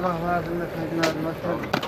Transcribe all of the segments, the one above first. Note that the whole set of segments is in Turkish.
الله هذا المشهد ما المشهد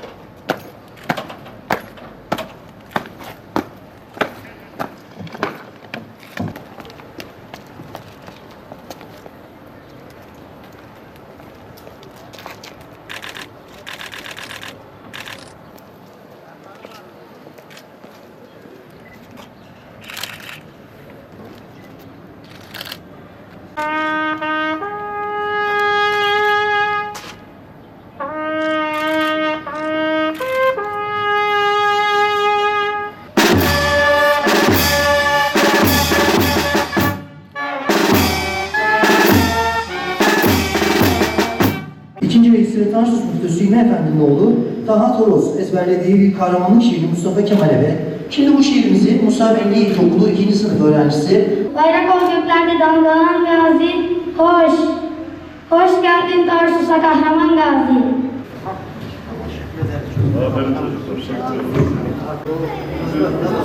Tarsus Müftüsü Hüsnü Efendi'nin oğlu Taha Toros ezberlediği bir kahramanlık şiiri Mustafa Kemal'e ve şimdi bu şiirimizi Musa Benli İlkokulu 2. sınıf öğrencisi Bayrak ol göklerde dalgalan gazi, hoş. Hoş geldin Tarsus'a kahraman gazi. Aferin çocuklar.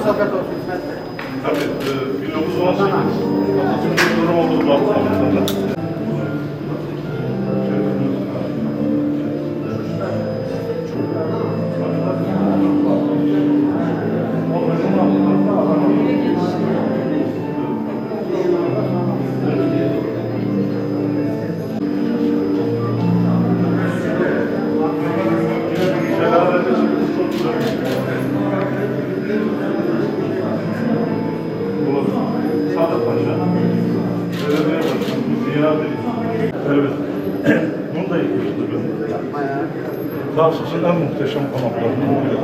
Sohbet olsun, hizmetle. Tabii, 1918 Dünya. Evet. Bunu da yıkmıştı ben. Yapma ya. En muhteşem konaklarından biri.